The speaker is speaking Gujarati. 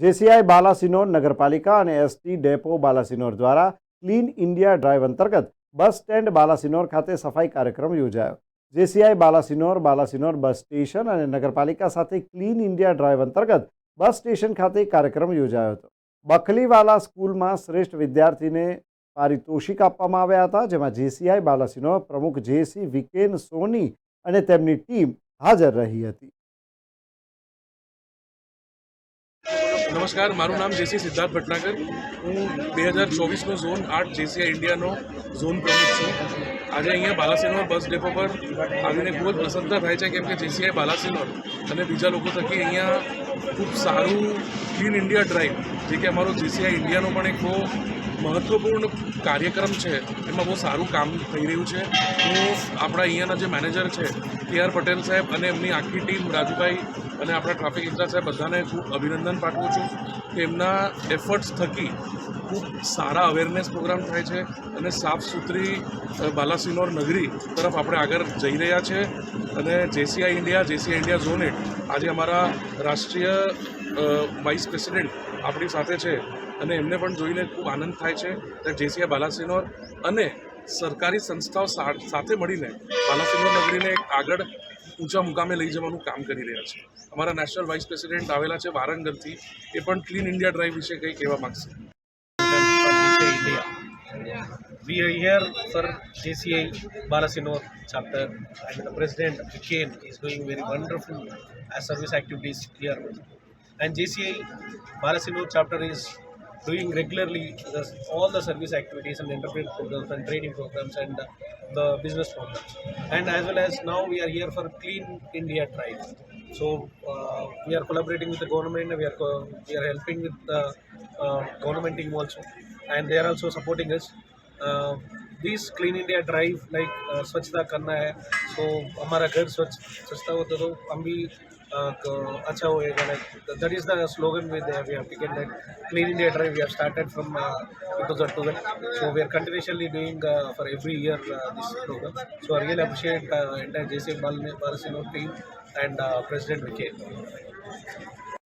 જેસીઆઈ બાલાસિનોર નગરપાલિકા અને એસટી ડેપો બાલાસિનોર દ્વારા ક્લીન ઇન્ડિયા ડ્રાઈવ અંતર્ગત બસ સ્ટેન્ડ બાલાસિનોર ખાતે સફાઈ કાર્યક્રમ યોજાયો. JCI Balasinor Balasinor bus station અને નગરપાલિકા સાથે ક્લીન ઇન્ડિયા ડ્રાઈવ અંતર્ગત બસ સ્ટેશન ખાતે કાર્યક્રમ યોજાયો હતો. બખલીવાલા સ્કૂલમાં શ્રેષ્ઠ વિદ્યાર્થીને પારિતોષિક આપવામાં આવ્યા હતા, જેમાં જેસીઆઈ બાલાસિનોર પ્રમુખ જેસી વિકેન સોની અને તેમની ટીમ હાજર રહી હતી. નમસ્કાર, મારું નામ જેસી સિદ્ધાર્થ ભટનાગર. હું બે હજાર ચોવીસનો ઝોન આઠ જેસીઆઈ ઇન્ડિયાનો ઝોન પ્રમુખ છું. આજે અહીંયા બાલાસિનોર બસ ડેપો પર આવીને ખૂબ જ પ્રસન્નતા થાય છે કેમ કે જેસીઆઈ બાલાસિનોર અને બીજા લોકો થકી અહીંયા ખૂબ સારું ક્લીન ઇન્ડિયા ડ્રાઈવ, જે કે અમારો જેસીઆઈ ઇન્ડિયાનો પણ એક બહુ મહત્ત્વપૂર્ણ કાર્યક્રમ છે. એમાં બહુ સારું કામ થઈ રહ્યું છે. હું આપણા અહીંયાના જે મેનેજર છે કે આર પટેલ સાહેબ અને એમની આખી ટીમ, રાજુભાઈ અને આપણા ટ્રાફિક ઇન્ચાર્જ સાહેબ, બધાને ખૂબ અભિનંદન પાઠવું છું કે એમના એફર્ટ્સ થકી ખૂબ સારા અવેરનેસ પ્રોગ્રામ થાય છે અને સાફ સુથરી બાલાસિનોર નગરી તરફ આપણે આગળ જઈ રહ્યા છે અને JCI India JCI India zone eight આજે અમારા રાષ્ટ્રીય વાઇસ પ્રેસિડેન્ટ આપણી સાથે છે અને એમને પણ જોઈને ખૂબ આનંદ થાય છે. કે જેસીઆઈ બાલાસિનોર અને સરકારી સંસ્થાઓ સાથે મળીને બાલાસિનોર નગરીને આગળ ઊંચા મુકામે લઈ જવાનું કામ કરી રહ્યા છે અમારા નેશનલ વાઇસ પ્રેસિડેન્ટ આવેલા છે વારંગલથી એ પણ ક્લીન ઇન્ડિયા ડ્રાઈવ વિશે કંઈ કહેવા માગશે here for JCI Balasinor chapter and the president Viken is doing very wonderful uh, service activities here. And JCI Balasinor chapter is doing regularly the, all the service activities and enterprise programs and training programs and uh, the business programs. And as well as now we are here for Clean India Drive. So uh, we are collaborating with the government. We are co- we are helping with the uh, government team also, and they are also supporting us. Uh, this Clean India Drive like uh, स्वच्छता करना है so हमारा घर स्वच्छ स्वच्छता होता तो हम भी uh, acha hoega like that is the slogan we have, we have taken like clean India drive we have started from uh, 2012 so we are continuously doing uh, for every year uh, this program so I really appreciate uh, entire JC Balasino team and uh, President Vicky.